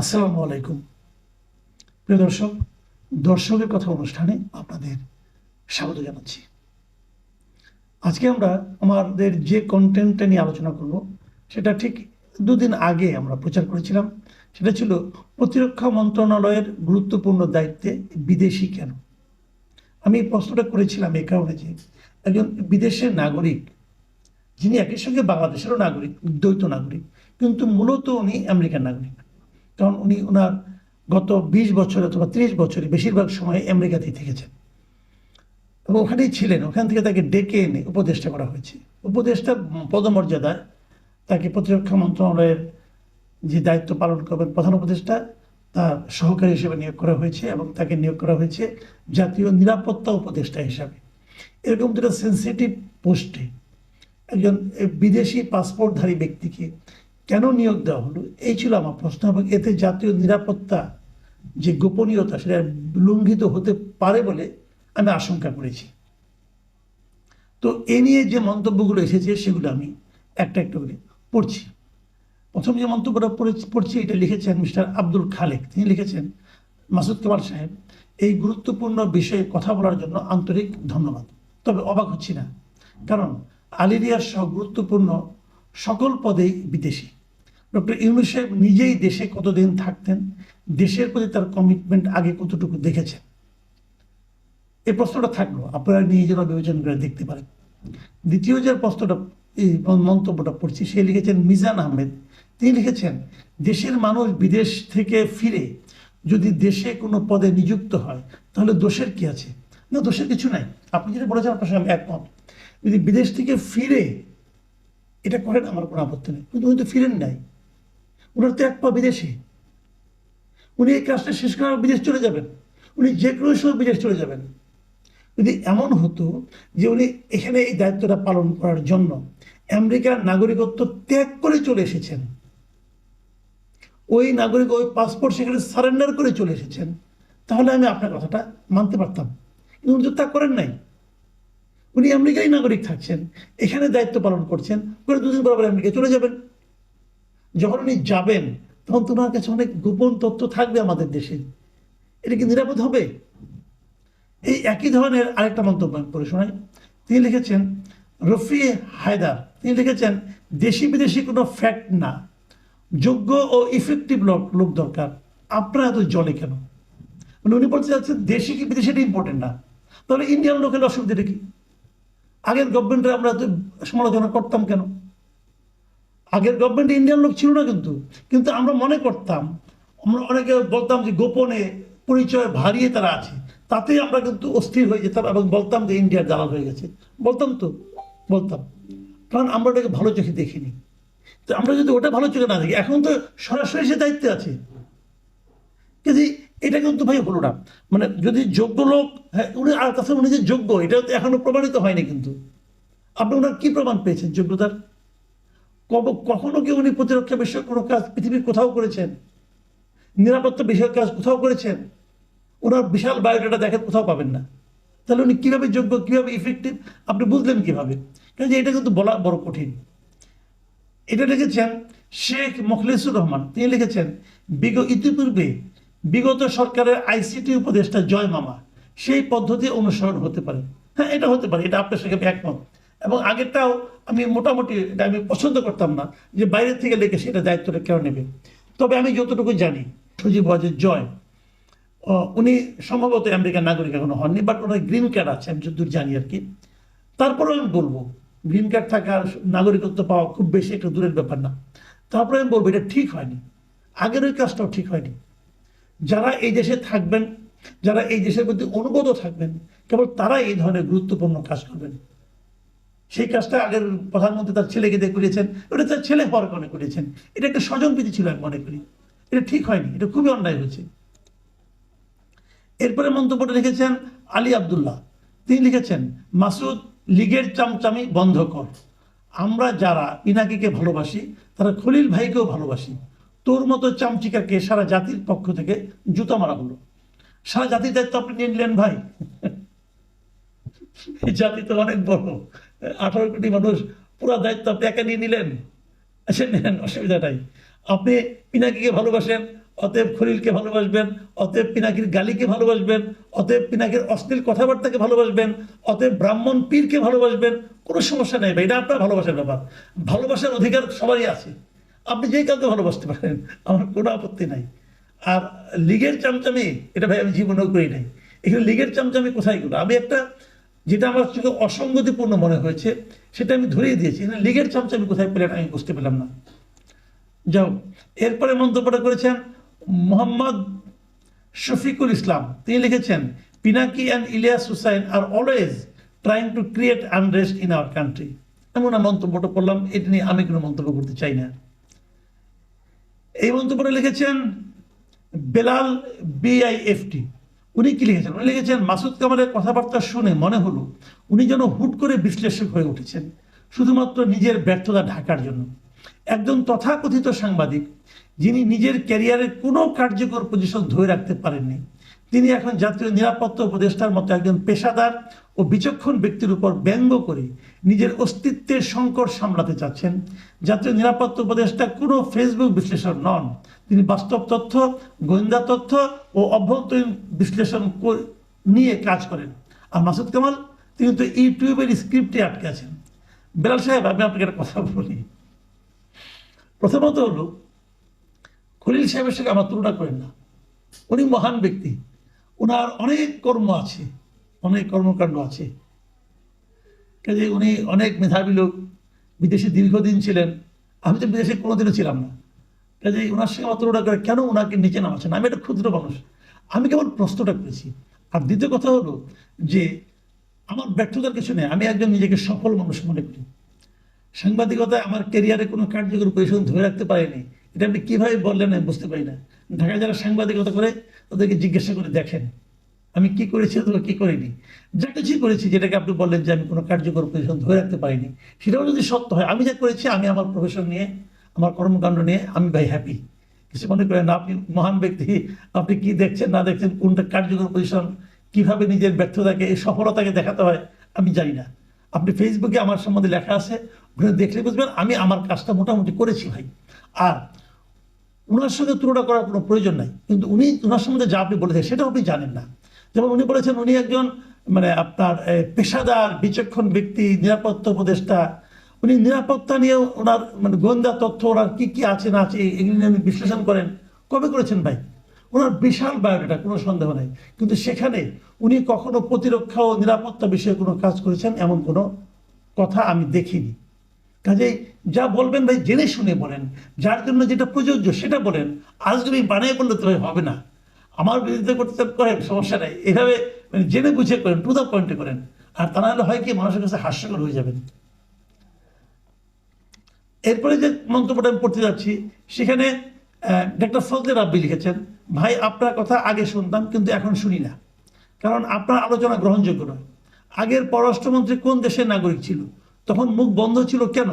আসসালামু আলাইকুম। প্রিয় দর্শক, দর্শকের কথা অনুষ্ঠানে আপনাদের স্বাগত জানাচ্ছি। আজকে আমরা আমাদের যে কন্টেন্টটা নিয়ে আলোচনা করব, সেটা ঠিক দুদিন আগে আমরা প্রচার করেছিলাম। সেটা ছিল প্রতিরক্ষা মন্ত্রণালয়ের গুরুত্বপূর্ণ দায়িত্বে বিদেশি কেন? আমি প্রশ্নটা করেছিলাম এই কারণে যে একজন বিদেশের নাগরিক, যিনি একই সঙ্গে বাংলাদেশেরও নাগরিক, দ্বৈত নাগরিক, কিন্তু মূলত উনি আমেরিকার নাগরিক। কারণ উনি ওনার গত বিশ বছর অথবা ত্রিশ বছরে বেশিরভাগ সময় আমেরিকাতেই থেকেছেন। এবং ওখানেই ছিলেন। ওখান থেকে তাকে ডেকে এনে উপদেষ্টা করা হয়েছে। উপদেষ্টা পদমর্যাদায় তাকে প্রতিরক্ষা মন্ত্রণালয়ের যে দায়িত্ব পালন করবেন প্রধান উপদেষ্টা, তার সহকারী হিসেবে নিয়োগ করা হয়েছে এবং তাকে নিয়োগ করা হয়েছে জাতীয় নিরাপত্তা উপদেষ্টা হিসাবে। এরকম দুটো সেন্সিটিভ পোস্টে একজন বিদেশি পাসপোর্টধারী ব্যক্তিকে কেন নিয়োগ দেওয়া হলো? এই ছিল আমার প্রশ্ন এবং এতে জাতীয় নিরাপত্তা যে গোপনীয়তা সেটা লঙ্ঘিত হতে পারে বলে আমি আশঙ্কা করেছি। তো এ নিয়ে যে মন্তব্যগুলো এসেছে সেগুলো আমি একটা একটা করে পড়ছি। প্রথম যে মন্তব্যটা পড়ে পড়ছি এটা লিখেছেন মিস্টার আব্দুল খালেক। তিনি লিখেছেন, মাসুদ কামাল সাহেব, এই গুরুত্বপূর্ণ বিষয়ে কথা বলার জন্য আন্তরিক ধন্যবাদ। তবে অবাক হচ্ছি না। কারণ আলিরিয়ার সহ গুরুত্বপূর্ণ সকল পদেই বিদেশি। ডক্টর ইউনুস সাহেব নিজেই দেশে কতদিন থাকতেন? দেশের প্রতি তার কমিটমেন্ট আগে কতটুকু দেখেছেন? এই প্রশ্নটা থাকল, আপনারা নিজেরা বিবেচনা করে দেখতে পারেন। দ্বিতীয় যে প্রশ্নটা, এই মন্তব্যটা পড়ছি, সে লিখেছেন, মিজান আহমেদ, তিনি লিখেছেন, দেশের মানুষ বিদেশ থেকে ফিরে যদি দেশে কোনো পদে নিযুক্ত হয়, তাহলে দোষের কি আছে? না, দোষের কিছু নাই। আপনি যেটা বলেছেন, আপনার সঙ্গে একমত। যদি বিদেশ থেকে ফিরে, এটা করেন, আমার কোনো আপত্তি নেই। কিন্তু উনি তো ফিরেন নাই। ওনার তো এক পা বিদেশে। উনি এই কাজটা শেষ করার বিদেশ চলে যাবেন। উনি যে কোনো সময় বিদেশ চলে যাবেন। যদি এমন হতো যে উনি এখানে এই দায়িত্বটা পালন করার জন্য আমেরিকার নাগরিকত্ব ত্যাগ করে চলে এসেছেন, ওই নাগরিক ওই পাসপোর্ট সেখানে সারেন্ডার করে চলে এসেছেন, তাহলে আমি আপনার কথাটা মানতে পারতাম। কিন্তু উনি তো করেন নাই। উনি আমেরিকারই নাগরিক থাকছেন, এখানে দায়িত্ব পালন করছেন, করে দুদিন পর আবার আমেরিকা চলে যাবেন। যখন উনি যাবেন, তখন তোমার কাছে অনেক গোপন তথ্য থাকবে আমাদের দেশে। এটা কি নিরাপদ হবে? এই একই ধরনের আরেকটা মন্তব্য পড়ে শোনাই। তিনি লিখেছেন রফি হায়দার তিনি লিখেছেন দেশি বিদেশি কোনো ফ্যাক্ট না। যোগ্য ও ইফেক্টিভ লোক লোক দরকার। আপনারা এত জলে কেন? মানে উনি বলতে চাচ্ছেন, দেশি কি বিদেশি এটা ইম্পর্টেন্ট না? তাহলে ইন্ডিয়ান লোকের অসুবিধাটা কি? আগের গভর্নমেন্টে আমরা সমালোচনা করতাম কেন? আগের গভর্নমেন্টে ইন্ডিয়ান লোক ছিল না কিন্তু। কিন্তু আমরা মনে করতাম, আমরা অনেকে বলতাম যে গোপনে পরিচয় ভারিয়ে তারা আছে। তাতেই আমরা কিন্তু অস্থির হয়ে যেতাম এবং বলতাম যে ইন্ডিয়ার দালাল হয়ে গেছে। বলতাম তো, বলতাম। কারণ আমরা ওটাকে ভালো চোখে দেখিনি। তো আমরা যদি ওটা ভালো চোখে না দেখি, এখন তো সরাসরি সে দায়িত্বে আছে। কিন্তু এটা কিন্তু ভাই হলো না। মানে যদি যোগ্য লোক হ্যাঁ উনি আর তাছাড়া উনি যে যোগ্য এটা এখনও প্রমাণিত হয়নি কিন্তু। আপনি ওনার কি প্রমাণ পেয়েছেন যোগ্যতার? কখনো কি উনি প্রতিরক্ষা বিষয়ক কোনো কাজ পৃথিবীর কোথাও করেছেন? নিরাপত্তা বিষয়ক কাজ কোথাও করেছেন? ওনার বিশাল বায়োডাটা দেখেন, কোথাও পাবেন না। তাহলে উনি কীভাবে যোগ্য, কীভাবে ইফেক্টিভ আপনি বুঝলেন কীভাবে? কারণ এটা কিন্তু বলা বড় কঠিন। এটা লিখেছেন শেখ মখলেসুর রহমান। তিনি লিখেছেন, বিগ, ইতিপূর্বে বিগত সরকারের আইসিটি উপদেষ্টা জয় মামা, সেই পদ্ধতি অনুসরণ হতে পারে। হ্যাঁ এটা হতে পারে, এটা আপনার সঙ্গে একমত। এবং আগেরটাও আমি মোটামুটি এটা আমি পছন্দ করতাম না, যে বাইরে থেকে লেগে সেটা দায়িত্বটা কেউ নেবে। তবে আমি যতটুকু জানি, সজীব ওয়াজের জয় উনি সম্ভবত আমেরিকার নাগরিক এখনও হননি বাট ওনার গ্রিন কার্ড আছে, আমি যতদূর জানি আর কি। তারপরেও আমি বলব গ্রিন কার্ড থাকা নাগরিকত্ব পাওয়া খুব বেশি একটা দূরের ব্যাপার না। তারপরে আমি বলব, এটা ঠিক হয়নি। আগের ওই কাজটাও ঠিক হয়নি। যারা এই দেশে থাকবেন, যারা এই দেশের প্রতি অনুগত থাকবেন, কেবল তারা এই ধরনের গুরুত্বপূর্ণ কাজ করবেন। সেই কাজটা আগের প্রধানমন্ত্রী তার ছেলেকে দিয়ে করিয়েছেন, ওটা তার ছেলে হওয়ার কারণে করিয়েছেন। এটা একটা স্বজনপ্রীতি ছিল আমি মনে করি। এটা ঠিক হয়নি, এটা খুবই অন্যায় হয়েছে। এরপরে মন্তব্যটা লিখেছেন আলী আব্দুল্লাহ। তিনি লিখেছেন, মাসুদ, লীগের চামচামি বন্ধ কর। আমরা যারা পিনাকিকে ভালোবাসি, তারা খলিল ভাইকেও ভালোবাসি। তোর মতো চামচিকাকে সারা জাতির পক্ষ থেকে জুতা মারা হলো। সারা জাতির দায়িত্ব আপনি নিয়ে নিলেন ভাই। জাতি তো অনেক বড়। আঠারো কোটি মানুষ পুরো দায়িত্ব আপনি একা নিয়ে নিলেন। আচ্ছা নেন, অসুবিধা নাই। আপনি পিনাকিকে ভালোবাসেন, অতএব খলিলকে ভালোবাসবেন, অতএব পিনাকির গালিকে ভালোবাসবেন, অতএব পিনাকির অশ্লীল কথাবার্তাকে ভালোবাসবেন, অতএব ব্রাহ্মণ পীরকে ভালোবাসবেন, কোনো সমস্যা নেই ভাই, এটা আপনার ভালোবাসার ব্যাপার। ভালোবাসার অধিকার সবারই আছে। আপনি যেই কাউকে ভালোবাসতে পারেন, আমার কোনো আপত্তি নাই। আর লিগের চামচামি, এটা ভাই আমি জীবনেও করি নাই। এখানে লিগের চামচামি কোথায় গেলো? আমি একটা যেটা আমার চোখে অসঙ্গতিপূর্ণ মনে হয়েছে, সেটা আমি ধরিয়ে দিয়েছি। এখানে লিগের চামচামি কোথায় পেলেন আমি বুঝতে পেলাম না। যাও এরপরে মন্তব্যটা করেছেন মোহাম্মদ শফিকুল ইসলাম। তিনি লিখেছেন, Pinaki and Ilias Hussain are always trying to create unrest in our country এমন মন্তব্যটা করলাম, এটা নিয়ে আমি কোনো মন্তব্য করতে চাই না। এই মন্তব্যটা লিখেছেন বেলাল বিআইএফটি। উনি কি লিখেছেন? উনি লিখেছেন, মাসুদ কামালের কথাবার্তা শুনে মনে হলো উনি যেন হুট করে বিশ্লেষক হয়ে উঠেছেন, শুধুমাত্র নিজের ব্যর্থতা ঢাকার জন্য। একজন তথাকথিত সাংবাদিক, যিনি নিজের ক্যারিয়ারের কোনো কার্যকর পজিশন ধরে রাখতে পারেননি, তিনি এখন জাতীয় নিরাপত্তা উপদেষ্টার মতো একজন পেশাদার ও বিচক্ষণ ব্যক্তির উপর ব্যঙ্গ করে নিজের অস্তিত্বের সংকট সামলাতে চাচ্ছেন। জাতীয় নিরাপত্তা উপদেষ্টা কোনো ফেসবুক বিশ্লেষণ নন তিনি বাস্তব তথ্য, গোয়েন্দা তথ্য ও অভ্যন্তরীণ বিশ্লেষণ নিয়ে কাজ করেন। আর মাসুদ কামাল, তিনি তো ইউটিউবের স্ক্রিপ্টে আটকে আছেন। বেলাল সাহেব, আমি আপনাকে একটা কথা বলি। প্রথমত হলো, খলিল সাহেবের সঙ্গে আমার তুলনা করেন না। উনি মহান ব্যক্তি। ওনার অনেক কর্ম আছে, অনেক কর্মকাণ্ড আছে। কাজে উনি অনেক মেধাবী লোক। বিদেশে দীর্ঘদিন ছিলেন। আমি তো বিদেশে কোনোদিনও ছিলাম না। কাজে ওনার সঙ্গে আমার করে কেন ওনাকে নিচে নামাচ্ছেন? আমি একটা ক্ষুদ্র মানুষ। আমি কেবল প্রশ্নটা করেছি। আর দ্বিতীয় কথা হলো যে আমার ব্যর্থতার কিছু নেই আমি একজন নিজেকে সফল মানুষ মনে করি। সাংবাদিকতায় আমার কেরিয়ারে কোনো কার্যকর পজিশন ধরে রাখতে পারিনি। এটা আপনি কীভাবে বললেন আমি বুঝতে পারি না। ঢাকায় যারা সাংবাদিকতা করে, তাদেরকে জিজ্ঞাসা করে দেখেন। আমি কি করেছি অথবা কী করিনি? যা কিছুই করেছি, যেটাকে আপনি বললেন যে আমি কোনো কার্যকর পজিশন ধরে রাখতে পারিনি, সেটাও যদি সত্য হয়, আমি যা করেছি, আমি আমার প্রফেশন নিয়ে আমার কর্মকাণ্ড নিয়ে আমি ভাই হ্যাপি কিছু মনে করেন আপনি মহান ব্যক্তি, আপনি কি দেখছেন, না দেখছেন, কোনটা কার্যকর পজিশন কীভাবে নিজের ব্যর্থতাকে, এই সফলতাকে দেখাতে হয়, আমি জানি না। আপনি ফেসবুকে আমার সম্বন্ধে লেখা আছে, ওখানে দেখলে বুঝবেন আমি আমার কাজটা মোটামুটি করেছি ভাই। আর ওনার সঙ্গে তুলনা করার কোনো প্রয়োজন নাই, কিন্তু উনি ওনার সম্বন্ধে যা আপনি বলেছেন সেটাও আপনি জানেন না। যেমন উনি বলেছেন, উনি একজন মানে আপনার পেশাদার, বিচক্ষণ ব্যক্তি, নিরাপত্তা উপদেষ্টা উনি নিরাপত্তা নিয়ে ওনার মানে গোয়েন্দা তথ্য, ওনার কি কি আছে, না আছে, এগুলি নিয়ে উনি বিশ্লেষণ করেন। কবে করেছেন ভাই? ওনার বিশাল বায়োডাটা, কোনো সন্দেহ নেই। কিন্তু সেখানে উনি কখনো প্রতিরক্ষা ও নিরাপত্তা বিষয়ে কোনো কাজ করেছেন এমন কোনো কথা আমি দেখিনি। কাজেই যা বলবেন ভাই, জেনে শুনে বলেন। যার জন্য যেটা প্রযোজ্য সেটা বলেন। আজগুবি বানিয়ে বললে তো ভাই হবে না। আমার বিরুদ্ধে করতে করেন, সমস্যা নেই। এভাবে মানে জেনে বুঝে করেন, টু দ্য পয়েন্টে করেন। আর তা নাহলে হয় কি, মানুষের কাছে হাস্যকর হয়ে যাবেন। এরপরে যে মন্তব্যটা আমি পড়তে যাচ্ছি, সেখানে ডক্টর ফজলে রাব্বি লিখেছেন, ভাই, আপনার কথা আগে শুনতাম, কিন্তু এখন শুনি না। কারণ আপনার আলোচনা গ্রহণযোগ্য নয়। আগের পররাষ্ট্রমন্ত্রী কোন দেশের নাগরিক ছিল? তখন মুখ বন্ধ ছিল কেন?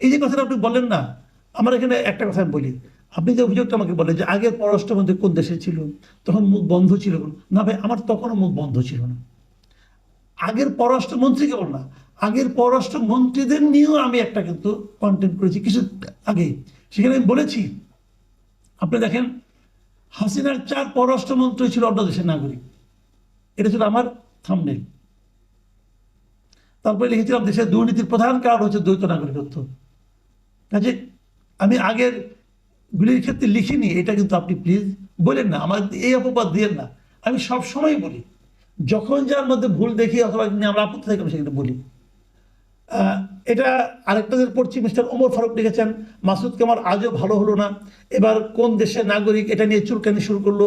এই যে কথাটা আপনি বলেন না, আমার এখানে একটা কথা আমি বলি। আপনি যে অভিযোগটা আমাকে বলেন যে আগের পররাষ্ট্রমন্ত্রী কোন দেশে ছিল, তখন মুখ বন্ধ ছিল না ভাই, আমার তখনও মুখ বন্ধ ছিল না। আগের পররাষ্ট্রমন্ত্রী কেবল না আগের পররাষ্ট্রমন্ত্রীদের নিয়েও আমি একটা কিন্তু কন্টেন্ট করেছি কিছু আগে। সেখানে আমি বলেছি, আপনি দেখেন, হাসিনার চার পররাষ্ট্রমন্ত্রী ছিল অন্য দেশের নাগরিক। এটা ছিল আমার থামনেল তারপরে লিখেছিলাম, দেশের দুর্নীতির প্রধান কারণ হচ্ছে দ্বৈত নাগরিকত্ব। কাজে আমি আগের গুলির ক্ষেত্রে লিখিনি, এটা কিন্তু আপনি প্লিজ বলেন না, আমার এই অপবাদ দিয়েন না। আমি সব সময় বলি, যখন যার মধ্যে ভুল দেখি অথবা আমরা আপত্তি থাকি, আমি সেখানে বলি। এটা আরেকটা যে পড়ছি, মিস্টার ওমর ফারুক লিখেছেন, মাসুদ কামাল আজও ভালো হলো না। এবার কোন দেশের নাগরিক এটা নিয়ে চুলকানি শুরু করল?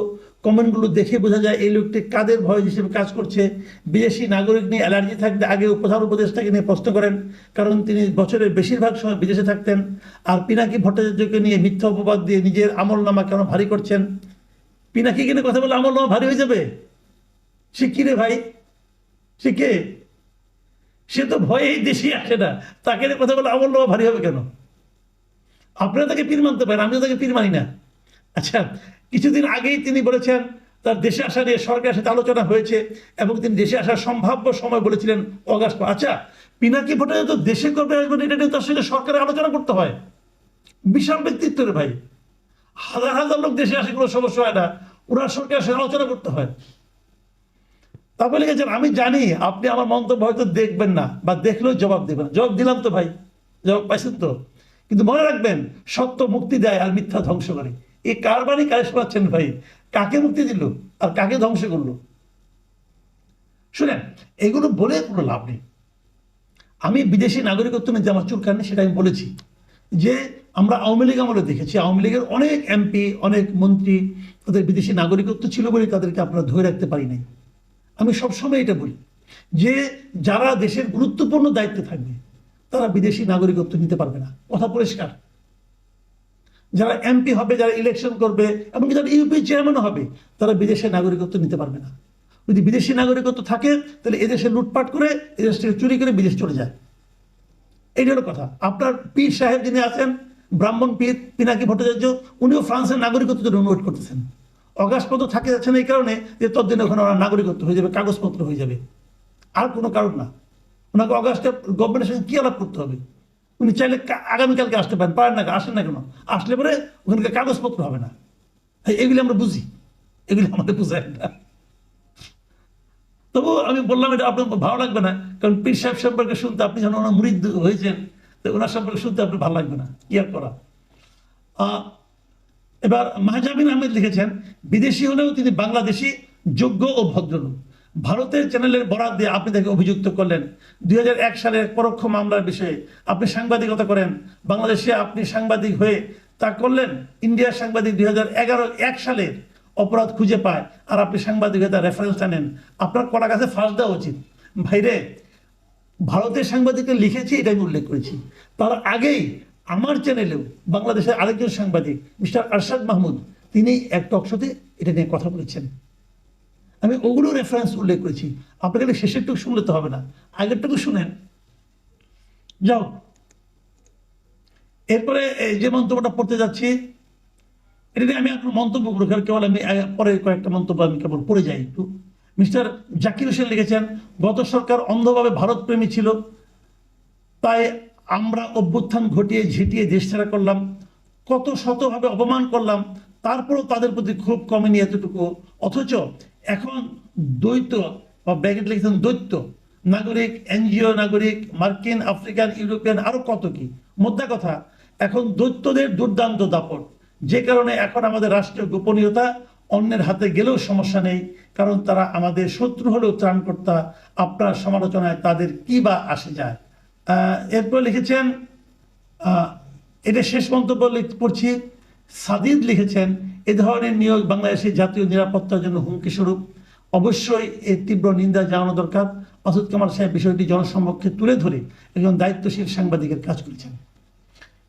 কমেন্টগুলো দেখে বোঝা যায় এই লোকটি কাদের ভয় হিসেবে কাজ করছে। বিদেশি নাগরিক নিয়ে অ্যালার্জি থাকলে আগে প্রধান উপদেষ্টাকে নিয়ে প্রশ্ন করেন, কারণ তিনি বছরের বেশিরভাগ সময় বিদেশে থাকতেন। আর পিনাকি ভট্টাচার্যকে নিয়ে মিথ্যা অপবাদ দিয়ে নিজের আমল নামা কেন ভারী করছেন? পিনাকি কিনে কথা বলে আমল নামা ভারী হয়ে যাবে? সে কি রে ভাই? সে কে? সে তো ভয়েই দেশে আসে না। তাকে কথা বলে নেওয়া ভারী হবে কেন? আপনারা তাকে পীর মানতে পারেন, আমিও তাকে পীর মানি না। আচ্ছা কিছুদিন আগেই তিনি বলেছেন, তার দেশে আসা নিয়ে সরকারের সাথে আলোচনা হয়েছে এবং তিনি দেশে আসার সম্ভাব্য সময় বলেছিলেন অগাস্ট আচ্ছা পিনাকি ভট্টাচার্য তো দেশে কবে আসবেন এটা নিয়ে তার সঙ্গে সরকারের আলোচনা করতে হয়। বিশাল ব্যক্তিত্ব রে ভাই। হাজার হাজার লোক দেশে আসে, কোনো সমস্যা হয় না। ওনার সরকারের সাথে আলোচনা করতে হয়। তারপরে লিখেছেন আমি জানি, আপনি আমার মন্তব্য হয়তো দেখবেন না বা দেখলেও জবাব দেবেন না। জবাব দিলাম তো ভাই, জবাব পাইছেন তো? কিন্তু মনে রাখবেন, সত্য মুক্তি দেয় আর মিথ্যা ধ্বংস করে। এই কারবারই কাজ শোনাচ্ছেন ভাই? কাকে মুক্তি দিল আর কাকে ধ্বংস করল? শুনেন, এগুলো বলে কোনো লাভ নেই। আমি বিদেশি নাগরিকত্ব নিতে আমার চুলকানি সেটা আমি বলেছি। যে আমরা আওয়ামী লীগ আমলে দেখেছি, আওয়ামী লীগের অনেক এমপি, অনেক মন্ত্রী তাদের বিদেশি নাগরিকত্ব ছিল বলে তাদেরকে আপনারা ধরে রাখতে পারি নাই। আমি সবসময় এটা বলি যে যারা দেশের গুরুত্বপূর্ণ দায়িত্বে থাকবে, তারা বিদেশি নাগরিকত্ব নিতে পারবে না। কথা পরিষ্কার। যারা এমপি হবে, যারা ইলেকশন করবে, এমনকি যারা ইউপি চেয়ারম্যান হবে, তারা বিদেশের নাগরিকত্ব নিতে পারবে না। যদি বিদেশি নাগরিকত্ব থাকে, তাহলে এদেশে লুটপাট করে, এদেশ থেকে চুরি করে বিদেশ চলে যায়। এইটা কথা। আপনার পীর সাহেব যিনি আছেন, ব্রাহ্মণ পীর, পিনাকি ভট্টাচার্য, উনিও ফ্রান্সের নাগরিকত্ব অনুরোধ করতেছেন। অগাস্টপত্র থাকে যাচ্ছেন এই কারণে যে ততদিন ওখানে ওনার নাগরিকত্ব হয়ে যাবে, কাগজপত্র হয়ে যাবে। আর কোনো কারণ না। ওনাকে অগাস্টে গভর্নমেন্টের সঙ্গে কী আলাপ করতে হবে? উনি চাইলে আগামীকালকে আসতে পারেন পারেন না আসেন না কেন? আসলে পরে ওখানকার কাগজপত্র হবে না। এগুলি আমরা বুঝি। এগুলি আমাদের বুঝায় না। তবু আমি বললাম এটা আপনার ভালো লাগবে না, কারণ পীর সাহেব সম্পর্কে শুনতে আপনি যখন ওনার মুরিদ হয়েছেন, তো ওনার সম্পর্কে শুনতে আপনার ভালো লাগবে না। কি আর করা? এবার মাহজাবিন আহমেদ লিখেছেন, বিদেশি হলেও তিনি বাংলাদেশি, যোগ্য ও ভদ্রলোক। ভারতের চ্যানেলের বরাদ দিয়ে আপনি তাকে অভিযুক্ত করলেন। দু হাজার এক সালের পরোক্ষ মামলার বিষয়ে আপনি সাংবাদিকতা করেন। বাংলাদেশে আপনি সাংবাদিক হয়ে তা করলেন। ইন্ডিয়ার সাংবাদিক দুই এক সালের অপরাধ খুঁজে পায় আর আপনি সাংবাদিকতা রেফারেন্স আনেন আপনার কড়া কাছে ফাঁস দেওয়া উচিত। ভাইরে, ভারতের সাংবাদিকরা লিখেছি এটা আমি উল্লেখ করেছি। তার আগেই আমার চ্যানেলেও বাংলাদেশের আরেকজন সাংবাদিক, মিস্টার আরশাদ মাহমুদ, তিনি এক টকশোতে এটা নিয়ে কথা বলেছেন। আমি ওগুলো রেফারেন্স উল্লেখ করেছি। আপনাকে শেষেরটুকু শুনলে তো হবে না। আগেরটুকু শুনেন। যাও। এরপরে যে মন্তব্যটা পড়তে যাচ্ছি, এটা নিয়ে আমি এখন মন্তব্য করব। কেবল আমি পরে কয়েকটা মন্তব্য আমি কেবল পড়ে যাই একটু। মিস্টার জাকির হোসেন লিখেছেন, গত সরকার অন্ধভাবে ভারত প্রেমী ছিল, তাই আমরা অভ্যুত্থান ঘটিয়ে ঝেঁটিয়ে দেশ ছাড়া করলাম, কত শতভাবে অপমান করলাম, তারপরেও তাদের প্রতি খুব কমেনি এতটুকু অথচ এখন দ্বৈত বা ব্যাকেট লিখেছেন দৈত্য নাগরিক, এনজিও নাগরিক, মার্কিন, আফ্রিকান, ইউরোপিয়ান, আরও কত কি। মোদ্দা কথা, এখন দৈত্যদের দুর্দান্ত দাপট। যে কারণে এখন আমাদের রাষ্ট্রীয় গোপনীয়তা অন্যের হাতে গেলেও সমস্যা নেই, কারণ তারা আমাদের শত্রু হলেও ত্রাণকর্তা। আপনার সমালোচনায় তাদের কি বা আসে যায়? এরপর লিখেছেন এটা শেষ মন্তব্য পড়ছি। সাদিদ লিখেছেন, এ ধরনের নিয়োগ বাংলাদেশের জাতীয় নিরাপত্তার জন্য হুমকি স্বরূপ। অবশ্যই এর তীব্র নিন্দা জানানো দরকার। অসুদ কুমার সাহেব বিষয়টি জনসম্মুখে তুলে ধরে একজন দায়িত্বশীল সাংবাদিকের কাজ করেছেন।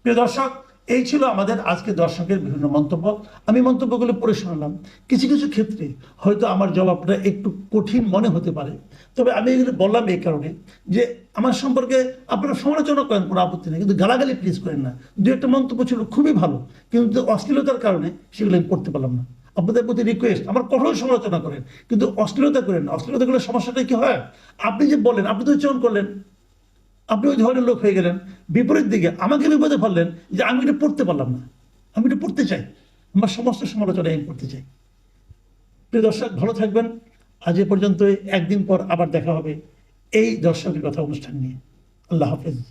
প্রিয় দর্শক এই ছিল আমাদের আজকে দর্শকের বিভিন্ন মন্তব্য। আমি মন্তব্যগুলো পড়ে শোনালাম। কিছু কিছু ক্ষেত্রে হয়তো আমার জবাবটা একটু কঠিন মনে হতে পারে। তবে আমি এগুলো বললাম এই কারণে যে আমার সম্পর্কে আপনারা সমালোচনা করেন, কোনো আপত্তি নেই। কিন্তু গালাগালি প্লিজ করেন না। দু একটা মন্তব্য ছিল খুবই ভালো, কিন্তু অশ্লীলতার কারণে সেগুলো আমি পড়তে পারলাম না। আপনাদের প্রতি রিকোয়েস্ট আমার কঠোর সমালোচনা করেন, কিন্তু অশ্লীলতা করেন অশ্লীলতা করলে সমস্যাটা কি হয়? আপনি যে বলেন আপনি তো উচ্চারণ করলেন। আপনি ওই ধরনের লোক হয়ে গেলেন, বিপরীত দিকে আমাকে বিপদে ফেললেন যে আমি এটা পড়তে পারলাম না। আমি এটা পড়তে চাই। আমার সমস্ত সমালোচনা আমি পড়তে চাই। প্রিয় দর্শক, ভালো থাকবেন। আজ এ পর্যন্ত একদিন পর আবার দেখা হবে এই দর্শকের কথা অনুষ্ঠান নিয়ে। আল্লাহ হাফেজ।